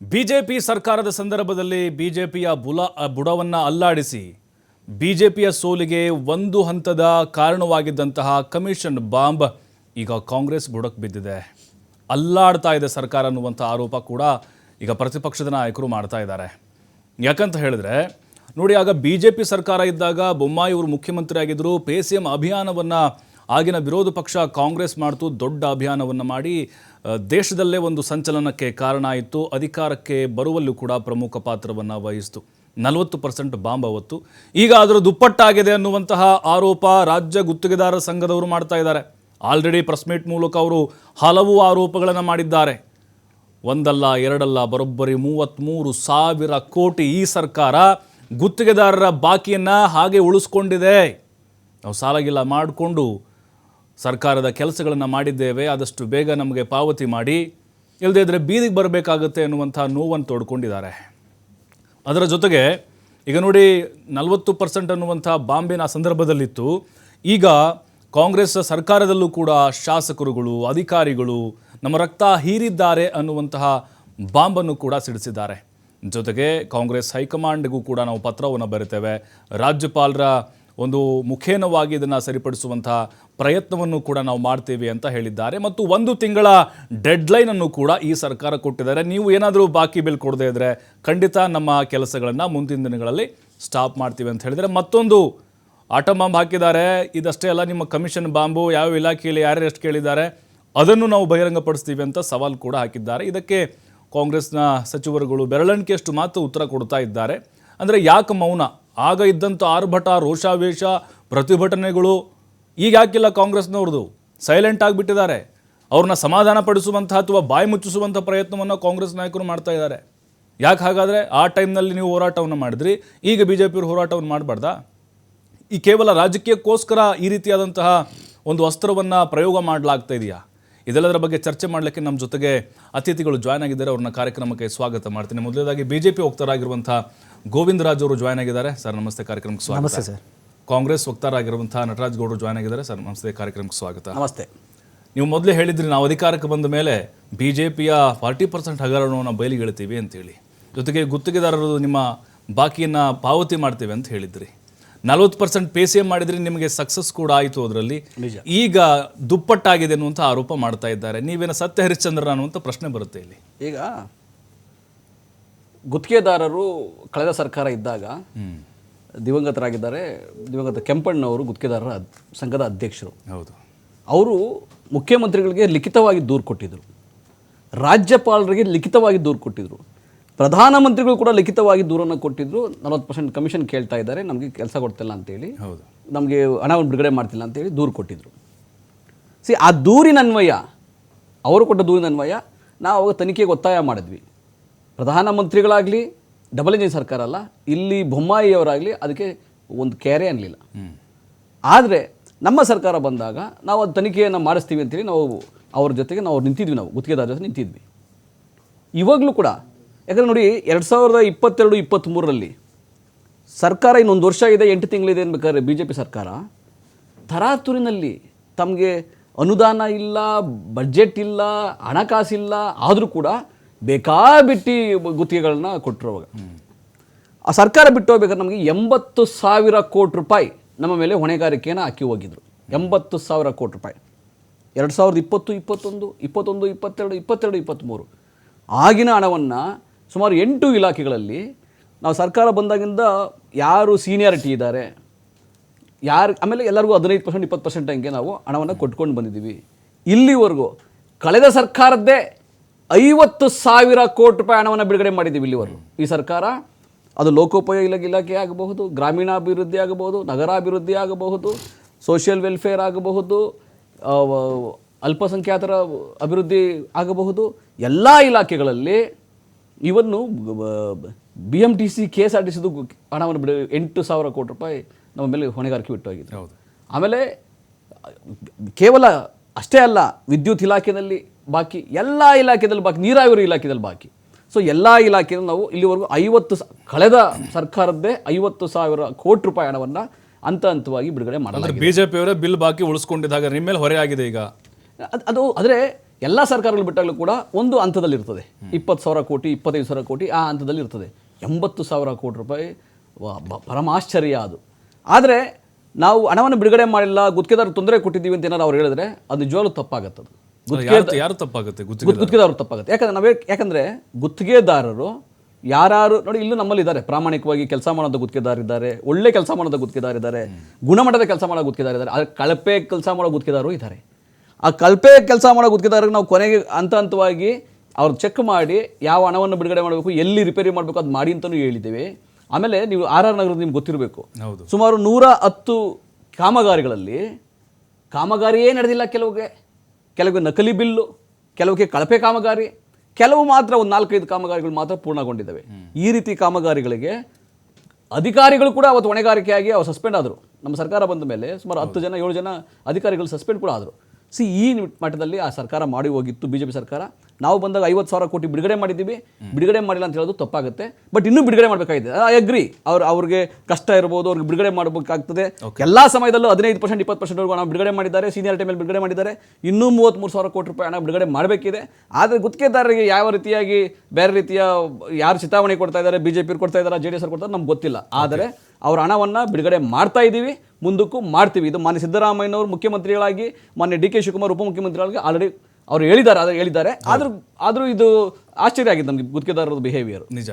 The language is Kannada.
ಬಿಜೆಪಿ ಸರ್ಕಾರದ ಸಂದರ್ಭದಲ್ಲಿ ಬಿಜೆಪಿಯ ಬುಲ ಬುಡವನ್ನು ಅಲ್ಲಾಡಿಸಿ ಬಿಜೆಪಿಯ ಸೋಲಿಗೆ ಒಂದು ಹಂತದ ಕಾರಣವಾಗಿದ್ದಂತಹ ಕಮಿಷನ್ ಬಾಂಬ್ ಈಗ ಕಾಂಗ್ರೆಸ್ ಬುಡಕ್ಕೆ ಬಿದ್ದಿದೆ. ಅಲ್ಲಾಡ್ತಾ ಇದೆ ಸರ್ಕಾರ ಅನ್ನುವಂಥ ಆರೋಪ ಕೂಡ ಈಗ ಪ್ರತಿಪಕ್ಷದ ನಾಯಕರು ಮಾಡ್ತಾ ಇದ್ದಾರೆ. ಯಾಕಂತ ಹೇಳಿದ್ರೆ, ನೋಡಿ, ಆಗ ಬಿ ಜೆ ಪಿ ಸರ್ಕಾರ ಇದ್ದಾಗ ಬೊಮ್ಮಾಯಿ ಅವರು ಮುಖ್ಯಮಂತ್ರಿ ಆಗಿದ್ದರು ಪೇ ಸಿ ಎಂ ಅಭಿಯಾನವನ್ನು ಆಗಿನ ವಿರೋಧ ಪಕ್ಷ ಕಾಂಗ್ರೆಸ್ ಮಾಡ್ತು ದೊಡ್ಡ ಅಭಿಯಾನವನ್ನು ಮಾಡಿ ದೇಶದಲ್ಲೇ ಒಂದು ಸಂಚಲನಕ್ಕೆ ಕಾರಣ ಆಯಿತು. ಅಧಿಕಾರಕ್ಕೆ ಬರುವಲ್ಲೂ ಕೂಡ ಪ್ರಮುಖ ಪಾತ್ರವನ್ನು ವಹಿಸಿತು. ನಲವತ್ತು ಪರ್ಸೆಂಟ್ ಬಾಂಬ್ ಅವತ್ತು. ಈಗ ಅದರ ದುಪ್ಪಟ್ಟಾಗಿದೆ ಅನ್ನುವಂತಹ ಆರೋಪ ರಾಜ್ಯ ಗುತ್ತಿಗೆದಾರರ ಸಂಘದವರು ಮಾಡ್ತಾ ಇದ್ದಾರೆ. ಆಲ್ರೆಡಿ ಪ್ರೆಸ್ ಮೀಟ್ ಮೂಲಕ ಅವರು ಹಲವು ಆರೋಪಗಳನ್ನು ಮಾಡಿದ್ದಾರೆ. ಒಂದಲ್ಲ, ಎರಡಲ್ಲ, ಬರೋಬ್ಬರಿ ಮೂವತ್ತ್ಮೂರು ಸಾವಿರ ಕೋಟಿ ಈ ಸರ್ಕಾರ ಗುತ್ತಿಗೆದಾರರ ಬಾಕಿಯನ್ನು ಹಾಗೆ ಉಳಿಸ್ಕೊಂಡಿದೆ. ನಾವು ಸಾಲಗಿಲ್ಲ, ಮಾಡಿಕೊಂಡು ಸರ್ಕಾರದ ಕೆಲಸಗಳನ್ನು ಮಾಡಿದ್ದೇವೆ, ಆದಷ್ಟು ಬೇಗ ನಮಗೆ ಪಾವತಿ ಮಾಡಿ ಇಲ್ಲದೇ ಇದ್ದರೆ ಬೀದಿಗೆ ಬರಬೇಕಾಗುತ್ತೆ ಅನ್ನುವಂಥ ನೋವನ್ನು ತೋಡ್ಕೊಂಡಿದ್ದಾರೆ. ಅದರ ಜೊತೆಗೆ, ಈಗ ನೋಡಿ ನಲವತ್ತು ಪರ್ಸೆಂಟ್ ಅನ್ನುವಂಥ ಬಾಂಬಿನ ಸಂದರ್ಭದಲ್ಲಿತ್ತು. ಈಗ ಕಾಂಗ್ರೆಸ್ ಸರ್ಕಾರದಲ್ಲೂ ಕೂಡ ಶಾಸಕರುಗಳು, ಅಧಿಕಾರಿಗಳು ನಮ್ಮ ರಕ್ತ ಹೀರಿದ್ದಾರೆ ಅನ್ನುವಂತಹ ಬಾಂಬನ್ನು ಕೂಡ ಸಿಡಿಸಿದ್ದಾರೆ. ಜೊತೆಗೆ ಕಾಂಗ್ರೆಸ್ ಹೈಕಮಾಂಡ್ಗೂ ಕೂಡ ನಾವು ಪತ್ರವನ್ನು ಬರಿತೇವೆ. ರಾಜ್ಯಪಾಲರ ಒಂದು ಮುಖೇನವಾಗಿ ಇದನ್ನು ಸರಿಪಡಿಸುವಂತಹ ಪ್ರಯತ್ನವನ್ನು ಕೂಡ ನಾವು ಮಾಡ್ತೀವಿ ಅಂತ ಹೇಳಿದ್ದಾರೆ. ಮತ್ತು ಒಂದು ತಿಂಗಳ ಡೆಡ್ಲೈನನ್ನು ಕೂಡ ಈ ಸರ್ಕಾರ ಕೊಟ್ಟಿದ್ದಾರೆ. ನೀವು ಏನಾದರೂ ಬಾಕಿ ಬಿಲ್ ಕೊಡದೇ ಇದ್ದರೆ ಖಂಡಿತ ನಮ್ಮ ಕೆಲಸಗಳನ್ನು ಮುಂದಿನ ದಿನಗಳಲ್ಲಿ ಸ್ಟಾಪ್ ಮಾಡ್ತೀವಿ ಅಂತ ಹೇಳಿದರೆ ಮತ್ತೊಂದು ಆಟಮ್ ಬಾಂಬ್ ಹಾಕಿದ್ದಾರೆ. ಇದಷ್ಟೇ ಅಲ್ಲ, ನಿಮ್ಮ ಕಮಿಷನ್ ಬಾಂಬು, ಯಾವ ಇಲಾಖೆಯಲ್ಲಿ ಯಾರ್ಯಾರು ಎಷ್ಟು ಕೇಳಿದ್ದಾರೆ, ಅದನ್ನು ನಾವು ಬಹಿರಂಗಪಡಿಸ್ತೀವಿ ಅಂತ ಸವಾಲು ಕೂಡ ಹಾಕಿದ್ದಾರೆ. ಇದಕ್ಕೆ ಕಾಂಗ್ರೆಸ್ನ ಸಚಿವರುಗಳು ಬೆರಳಣಿಕೆಯಷ್ಟು ಮಾತು ಉತ್ತರ ಕೊಡ್ತಾ ಇದ್ದಾರೆ. ಅಂದರೆ ಯಾಕೆ ಮೌನ? ಆಗ ಇದ್ದಂಥ ಆರ್ಭಟ, ರೋಷಾವೇಶ, ಪ್ರತಿಭಟನೆಗಳು ಈಗ ಯಾಕಿಲ್ಲ ಕಾಂಗ್ರೆಸ್ನವ್ರದ್ದು? ಸೈಲೆಂಟ್ ಆಗಿಬಿಟ್ಟಿದ್ದಾರೆ ಅವ್ರನ್ನ ಸಮಾಧಾನ ಪಡಿಸುವಂಥ ಅಥವಾ ಬಾಯಿ ಮುಚ್ಚಿಸುವಂಥ ಪ್ರಯತ್ನವನ್ನು ಕಾಂಗ್ರೆಸ್ ನಾಯಕರು ಮಾಡ್ತಾ ಇದ್ದಾರೆ. ಯಾಕೆ ಹಾಗಾದರೆ? ಆ ಟೈಮ್ನಲ್ಲಿ ನೀವು ಹೋರಾಟವನ್ನು ಮಾಡಿದ್ರಿ. ಈಗ ಬಿ ಜೆ ಪಿಯವರು ಹೋರಾಟವನ್ನು ಮಾಡಬಾರ್ದಾ? ಈ ಕೇವಲ ರಾಜಕೀಯಕ್ಕೋಸ್ಕರ ಈ ರೀತಿಯಾದಂತಹ ಒಂದು ವಸ್ತ್ರವನ್ನು ಪ್ರಯೋಗ ಮಾಡಲಾಗ್ತಾ ಇದೆಯಾ? ಇದೆಲ್ಲದರ ಬಗ್ಗೆ ಚರ್ಚೆ ಮಾಡಲಿಕ್ಕೆ ನಮ್ಮ ಜೊತೆಗೆ ಅತಿಥಿಗಳು ಜಾಯ್ನ್ ಆಗಿದ್ದಾರೆ. ಅವ್ರನ್ನ ಕಾರ್ಯಕ್ರಮಕ್ಕೆ ಸ್ವಾಗತ ಮಾಡ್ತೀನಿ. ಮೊದಲನೇದಾಗಿ ಬಿಜೆಪಿ ವಕ್ತಾರಾಗಿರುವಂತಹ ಗೋವಿಂದ ರಾಜ್ ಅವರು ಜಾಯ್ನ್ ಆಗಿದ್ದಾರೆ. ಸರ್ ನಮಸ್ತೆ. ಕಾರ್ಯಕ್ರಮಕ್ಕೆ ಸ್ವಾಗತ. ನಮಸ್ತೆ ಸರ್. ಕಾಂಗ್ರೆಸ್ ವಕ್ತಾರಾಗಿರುವಂತಹ ನಟರಾಜ್ ಗೌಡರು ಜಾಯ್ನ್ ಆಗಿದ್ದಾರೆ. ಸರ್ ನಮಸ್ತೆ. ಕಾರ್ಯಕ್ರಮಕ್ಕೆ ಸ್ವಾಗತ. ನಮಸ್ತೆ. ನೀವು ಮೊದಲೇ ಹೇಳಿದ್ರಿ ನಾವು ಅಧಿಕಾರಕ್ಕೆ ಬಂದ ಮೇಲೆ ಬಿ ಜೆ ಪಿಯ ಫಾರ್ಟಿ ಪರ್ಸೆಂಟ್ ಹಗರಣವನ್ನು ಬಯಲಿಗೆಳ್ತೀವಿ ಅಂತೇಳಿ ಜೊತೆಗೆ ಗುತ್ತಿಗೆದಾರರು ನಿಮ್ಮ ಬಾಕಿಯನ್ನು ಪಾವತಿ ಮಾಡ್ತೇವೆ ಅಂತ ಹೇಳಿದ್ರಿ. ನಲವತ್ತು ಪರ್ಸೆಂಟ್ ಪೇ ಸಿ ಎಂ ಮಾಡಿದ್ರೆ ನಿಮಗೆ ಸಕ್ಸಸ್ ಕೂಡ ಆಯಿತು ಅದರಲ್ಲಿ. ಈಗ ದುಪ್ಪಟ್ಟಾಗಿದೆ ಅನ್ನುವಂಥ ಆರೋಪ ಮಾಡ್ತಾ ಇದ್ದಾರೆ. ನೀವೇನ ಸತ್ಯ ಹರಿಶ್ಚಂದ್ರ ಅನ್ನುವಂಥ ಪ್ರಶ್ನೆ ಬರುತ್ತೆ ಇಲ್ಲಿ. ಈಗ ಗುತ್ತಿಗೆದಾರರು ಕಳೆದ ಸರ್ಕಾರ ಇದ್ದಾಗ ದಿವಂಗತರಾಗಿದ್ದಾರೆ. ದಿವಂಗತ ಕೆಂಪಣ್ಣವರು ಗುತ್ತಿಗೆದಾರರ ಸಂಘದ ಅಧ್ಯಕ್ಷರು. ಹೌದು. ಅವರು ಮುಖ್ಯಮಂತ್ರಿಗಳಿಗೆ ಲಿಖಿತವಾಗಿ ದೂರು ಕೊಟ್ಟಿದ್ದರು ರಾಜ್ಯಪಾಲರಿಗೆ ಲಿಖಿತವಾಗಿ ದೂರು ಕೊಟ್ಟಿದ್ದರು ಪ್ರಧಾನಮಂತ್ರಿಗಳು ಕೂಡ ಲಿಖಿತವಾಗಿ ದೂರನ್ನು ಕೊಟ್ಟಿದ್ರು. ನಲವತ್ತು ಪರ್ಸೆಂಟ್ ಕಮಿಷನ್ ಕೇಳ್ತಾ ಇದ್ದಾರೆ. ನಮಗೆ ಕೆಲಸ ಕೊಡ್ತಿಲ್ಲ ಅಂತೇಳಿ. ಹೌದು. ನಮಗೆ ಹಣವನ್ನು ಬಿಡುಗಡೆ ಮಾಡ್ತಿಲ್ಲ ಅಂತೇಳಿ ದೂರು ಕೊಟ್ಟಿದ್ರು. ಸಿ ಆ ದೂರಿನ ಅನ್ವಯ ಅವರು ಕೊಟ್ಟ ದೂರಿನ ಅನ್ವಯ ನಾವು ಅವಾಗ ತನಿಖೆಗೆ ಒತ್ತಾಯ ಮಾಡಿದ್ವಿ. ಪ್ರಧಾನಮಂತ್ರಿಗಳಾಗಲಿ ಡಬಲ್ ಇಂಜಿನ್ ಸರ್ಕಾರ ಅಲ್ಲ ಇಲ್ಲಿ ಬೊಮ್ಮಾಯಿಯವರಾಗಲಿ ಅದಕ್ಕೆ ಒಂದು ಕೇರೆ ಅನ್ನಲಿಲ್ಲ ಆದರೆ ನಮ್ಮ ಸರ್ಕಾರ ಬಂದಾಗ ನಾವು ಅದು ತನಿಖೆಯನ್ನು ಮಾಡಿಸ್ತೀವಿ ಅಂತೇಳಿ ನಾವು ಅವ್ರ ಜೊತೆಗೆ ನಾವು ನಿಂತಿದ್ವಿ ನಾವು ಗುತ್ತಿಗೆದಾರ ಜೊತೆ ನಿಂತಿದ್ವಿ. ಇವಾಗಲೂ ಕೂಡ ಯಾಕಂದ್ರೆ ನೋಡಿ ಎರಡು ಸಾವಿರದ ಇಪ್ಪತ್ತೆರಡು, ಇಪ್ಪತ್ತ್ಮೂರರಲ್ಲಿ ಸರ್ಕಾರ ಇನ್ನೊಂದು ವರ್ಷ ಇದೆ ಎಂಟು ತಿಂಗಳಿದೆ ಅನ್ಬೇಕಾದ್ರೆ ಬಿ ಜೆ ಪಿ ಸರ್ಕಾರ. ತರಾತುರಿನಲ್ಲಿ ತಮಗೆ ಅನುದಾನ ಇಲ್ಲ ಬಜೆಟ್ ಇಲ್ಲ, ಹಣಕಾಸಿಲ್ಲ, ಆದರೂ ಕೂಡ ಬೇಕಾಬಿಟ್ಟಿ ಗುತ್ತಿಗೆಗಳನ್ನ ಕೊಟ್ಟರು ಅವಾಗ. ಆ ಸರ್ಕಾರ ಬಿಟ್ಟು ಹೋಗ್ಬೇಕಾದ್ರೆ ನಮಗೆ ಎಂಬತ್ತು ಸಾವಿರ ಕೋಟಿ ರೂಪಾಯಿ ನಮ್ಮ ಮೇಲೆ ಹೊಣೆಗಾರಿಕೆಯನ್ನು ಹಾಕಿ ಹೋಗಿದ್ರು. ಎಂಬತ್ತು ಸಾವಿರ ಕೋಟಿ ರೂಪಾಯಿ. ಎರಡು ಸಾವಿರದ ಇಪ್ಪತ್ತು, ಇಪ್ಪತ್ತೊಂದು ಇಪ್ಪತ್ತೊಂದು, ಇಪ್ಪತ್ತೆರಡು ಇಪ್ಪತ್ತೆರಡು, ಇಪ್ಪತ್ತ್ಮೂರು. ಆಗಿನ ಹಣವನ್ನು ಸುಮಾರು ಎಂಟು ಇಲಾಖೆಗಳಲ್ಲಿ ನಾವು ಸರ್ಕಾರ ಬಂದಾಗಿಂದ ಯಾರು ಸೀನಿಯಾರಿಟಿ ಇದ್ದಾರೆ, ಯಾರು, ಆಮೇಲೆ ಎಲ್ಲರಿಗೂ ಹದಿನೈದು ಪರ್ಸೆಂಟ್ ಇಪ್ಪತ್ತು ಪರ್ಸೆಂಟ್ ಹಂಗೆ ನಾವು ಹಣವನ್ನು ಕೊಟ್ಕೊಂಡು ಬಂದಿದ್ದೀವಿ. ಇಲ್ಲಿವರೆಗೂ ಕಳೆದ ಸರ್ಕಾರದ್ದೇ ಐವತ್ತು ಸಾವಿರ ಕೋಟಿ ರೂಪಾಯಿ ಹಣವನ್ನು ಬಿಡುಗಡೆ ಮಾಡಿದ್ದೀವಿ ಇಲ್ಲಿವರೆಗೂ. ಈ ಸರ್ಕಾರ ಅದು ಲೋಕೋಪಯೋಗ ಇಲಾಖೆ ಆಗಬಹುದು, ಗ್ರಾಮೀಣಾಭಿವೃದ್ಧಿ ಆಗಬಹುದು, ನಗರಾಭಿವೃದ್ಧಿ ಆಗಬಹುದು ಸೋಷಿಯಲ್ ವೆಲ್ಫೇರ್ ಆಗಬಹುದು ಅಲ್ಪಸಂಖ್ಯಾತರ ಅಭಿವೃದ್ಧಿ ಆಗಬಹುದು. ಎಲ್ಲ ಇಲಾಖೆಗಳಲ್ಲಿ ಇವನ್ನು B M T C K S R T ಸಿದು ಹಣವನ್ನು ಬಿಡು ಎಂಟು ಸಾವಿರ ಕೋಟಿ ರೂಪಾಯಿ ನಮ್ಮ ಮೇಲೆ ಹೊಣೆಗಾರಿಕೆ ಬಿಟ್ಟು ಹೋಗಿದೆ ಹೌದು. ಆಮೇಲೆ ಕೇವಲ ಅಷ್ಟೇ ಅಲ್ಲ ವಿದ್ಯುತ್ ಇಲಾಖೆಯಲ್ಲಿ ಬಾಕಿ ಎಲ್ಲ ಇಲಾಖೆದಲ್ಲಿ ಬಾಕಿ ನೀರಾವರಿ ಇಲಾಖೆದಲ್ಲಿ ಬಾಕಿ. ಸೊ ಎಲ್ಲ ಇಲಾಖೆಯಲ್ಲಿ ನಾವು ಇಲ್ಲಿವರೆಗೂ ಐವತ್ತು ಸ- ಕಳೆದ ಸರ್ಕಾರದ್ದೇ ಐವತ್ತು ಸಾವಿರ ಕೋಟಿ ರೂಪಾಯಿ ಹಣವನ್ನು ಹಂತ ಹಂತವಾಗಿ ಬಿಡುಗಡೆ ಮಾಡಲಾಗಿದೆ. ಜೆ ಪಿಯವರೇ ಬಿಲ್ ಬಾಕಿ ಉಳಿಸ್ಕೊಂಡಿದ್ದಾಗ ನಿಮ್ಮ ಮೇಲೆ ಹೊರೆಯಾಗಿದೆ ಆಗಿದೆ ಈಗ. ಅದು ಅದು ಆದರೆ ಎಲ್ಲ ಸರ್ಕಾರಗಳು ಬಿಟ್ಟಾಗಲೂ ಕೂಡ ಒಂದು ಹಂತದಲ್ಲಿರ್ತದೆ. ಇಪ್ಪತ್ತು ಸಾವಿರ ಕೋಟಿ ಇಪ್ಪತ್ತೈದು ಸಾವಿರ ಕೋಟಿ ಆ ಹಂತದಲ್ಲಿ ಇರ್ತದೆ ಎಂಬತ್ತು ಸಾವಿರ ಕೋಟಿ ರೂಪಾಯಿ ಪರಮಾಶ್ಚರ್ಯ ಅದು. ಆದರೆ ನಾವು ಹಣವನ್ನು ಬಿಡುಗಡೆ ಮಾಡಿಲ್ಲ ಗುತ್ತಿಗೆದಾರರು ತೊಂದರೆ ಕೊಟ್ಟಿದ್ದೀವಿ ಅಂತ ಏನಾದ್ರು ಅವ್ರು ಹೇಳಿದ್ರೆ ಅದು ನಿಜವಾಗ್ಲೂ ತಪ್ಪಾಗತ್ತೆ ಅದು ಯಾರು ತಪ್ಪಾಗುತ್ತೆ ಗುತ್ತಿಗೆ ಗುತ್ತಿಗೆದಾರರು ತಪ್ಪಾಗುತ್ತೆ. ಯಾಕಂದ್ರೆ ನಾವೇ ಯಾಕಂದ್ರೆ ಗುತ್ತಿಗೆದಾರರು ಯಾರು ನೋಡಿ ಇಲ್ಲೂ ನಮ್ಮಲ್ಲಿ ಇದ್ದಾರೆ ಪ್ರಾಮಾಣಿಕವಾಗಿ ಕೆಲಸ ಮಾಡೋದು ಗುತ್ತಿಗೆದಾರಿದ್ದಾರೆ. ಒಳ್ಳೆ ಕೆಲಸ ಮಾಡೋದು ಗುತ್ತಿಗೆದಾರಿದ್ದಾರೆ. ಗುಣಮಟ್ಟದ ಕೆಲಸ ಮಾಡೋ ಗುತ್ತಿಗೆದಾರಿದ್ದಾರೆ. ಆದರೆ ಕಳಪೆ ಕೆಲಸ ಮಾಡೋ ಗುತ್ತಿಗೆದಾರರು ಇದ್ದಾರೆ. ಆ ಕಲ್ಪೆ ಕೆಲಸ ಮಾಡೋ ಗುತ್ತಿಗೆದಾರರಿಗೆ ನಾವು ಕೊನೆಗೆ ಹಂತ ಹಂತವಾಗಿ ಅವ್ರು ಚೆಕ್ ಮಾಡಿ ಯಾವ ಹಣವನ್ನು ಬಿಡುಗಡೆ ಮಾಡಬೇಕು ಎಲ್ಲಿ ರಿಪೇರಿ ಮಾಡಬೇಕು ಅದು ಮಾಡಿ ಅಂತಲೂ ಹೇಳಿದ್ದೇವೆ. ಆಮೇಲೆ ನೀವು ಆರ್ ಆರ್ ನಗರದ ನಿಮ್ಗೆ ಗೊತ್ತಿರಬೇಕು. ಹೌದು. ಸುಮಾರು ನೂರ ಹತ್ತು ಕಾಮಗಾರಿಗಳಲ್ಲಿ ಕಾಮಗಾರಿಯೇ ನಡೆದಿಲ್ಲ ಕೆಲವಿಗೆ. ಕೆಲವಿಗೆ ನಕಲಿ ಬಿಲ್ಲು ಕೆಲವಕ್ಕೆ ಕಳಪೆ ಕಾಮಗಾರಿ ಕೆಲವು ಮಾತ್ರ ಒಂದು ನಾಲ್ಕೈದು ಕಾಮಗಾರಿಗಳು ಮಾತ್ರ ಪೂರ್ಣಗೊಂಡಿದ್ದಾವೆ. ಈ ರೀತಿ ಕಾಮಗಾರಿಗಳಿಗೆ ಅಧಿಕಾರಿಗಳು ಕೂಡ ಅವತ್ತು ಹೊಣೆಗಾರಿಕೆಯಾಗಿ ಅವ್ರು ಸಸ್ಪೆಂಡ್ ಆದರು. ನಮ್ಮ ಸರ್ಕಾರ ಬಂದ ಮೇಲೆ ಸುಮಾರು ಹತ್ತು ಜನ ಏಳು ಜನ ಅಧಿಕಾರಿಗಳು ಸಸ್ಪೆಂಡ್ ಕೂಡ ಆದರು. ಸಿ ಈ ಮಟ್ಟದಲ್ಲಿ ಆ ಸರ್ಕಾರ ಮಾಡಿ ಹೋಗಿತ್ತು ಬಿ ಜೆ ಪಿ ಸರ್ಕಾರ. ನಾವು ಬಂದಾಗ ಐವತ್ತು ಸಾವಿರ ಕೋಟಿ ಬಿಡುಗಡೆ ಮಾಡಿದ್ದೀವಿ. ಬಿಡುಗಡೆ ಮಾಡಿಲ್ಲ ಅಂತ ಹೇಳೋದು ತಪ್ಪಾಗುತ್ತೆ. ಬಟ್ ಇನ್ನೂ ಬಿಡುಗಡೆ ಮಾಡಬೇಕಾಗಿದೆ. I agree. ಅವ್ರು ಅವ್ರಿಗೆ ಕಷ್ಟ ಇರ್ಬೋದು ಅವ್ರಿಗೆ ಬಿಡುಗಡೆ ಮಾಡಬೇಕಾಗ್ತದೆ. ಎಲ್ಲ ಸಮಯದಲ್ಲೂ ಹದಿನೈದು ಪರ್ಸೆಂಟ್ ಇಪ್ಪತ್ತು ಪರ್ಸೆಂಟ್ವರೆಗೂ ಹಣ ಬಿಡುಗಡೆ ಮಾಡಿದ್ದಾರೆ. ಸೀನಿಯರ್ ಟೈಮಲ್ಲಿ ಬಿಡುಗಡೆ ಮಾಡಿದ್ದಾರೆ. ಇನ್ನೂ ಮೂವತ್ತ್ಮೂರು ಸಾವಿರ ಕೋಟಿ ರೂಪಾಯಿ ಹಣ ಬಿಡುಗಡೆ ಮಾಡಬೇಕಿದೆ. ಆದರೆ ಗುತ್ತಿಗೆದಾರರಿಗೆ ಯಾವ ರೀತಿಯಾಗಿ ಬೇರೆ ರೀತಿಯ ಯಾರು ಚಿತಾವಣೆ ಕೊಡ್ತಾ ಇದ್ದಾರೆ ಬಿ ಜೆ ಪಿ ಕೊಡ್ತಾ ಇದ್ದಾರೆ ಜೆ ಡಿ ಎಸ್ ಕೊಡ್ತಾರೆ ನಮ್ಗೆ ಗೊತ್ತಿಲ್ಲ. ಆದರೆ ಅವ್ರ ಹಣವನ್ನು ಬಿಡುಗಡೆ ಮಾಡ್ತಾ ಇದ್ದೀವಿ. ಮುಂದಕ್ಕೂ ಮಾಡ್ತೀವಿ. ಇದು ಮಾನ್ಯ ಸಿದ್ದರಾಮಯ್ಯನವರು ಮುಖ್ಯಮಂತ್ರಿಗಳಾಗಿ ಮಾನ್ಯ ಡಿ ಕೆ ಶಿವಕುಮಾರ್ ಉಪಮುಖ್ಯಮಂತ್ರಿಗಳಾಗಿ ಆಲ್ರೆಡಿ ಅವರು ಹೇಳಿದ್ದಾರೆ ಆದರೆ ಹೇಳಿದ್ದಾರೆ. ಆದರೂ ಆದರೂ ಇದು ಆಶ್ಚರ್ಯ ಆಗಿದೆ ನಮಗೆ ಗುತ್ತಿಗೆದಾರರ ಬಿಹೇವಿಯರ್ ನಿಜ.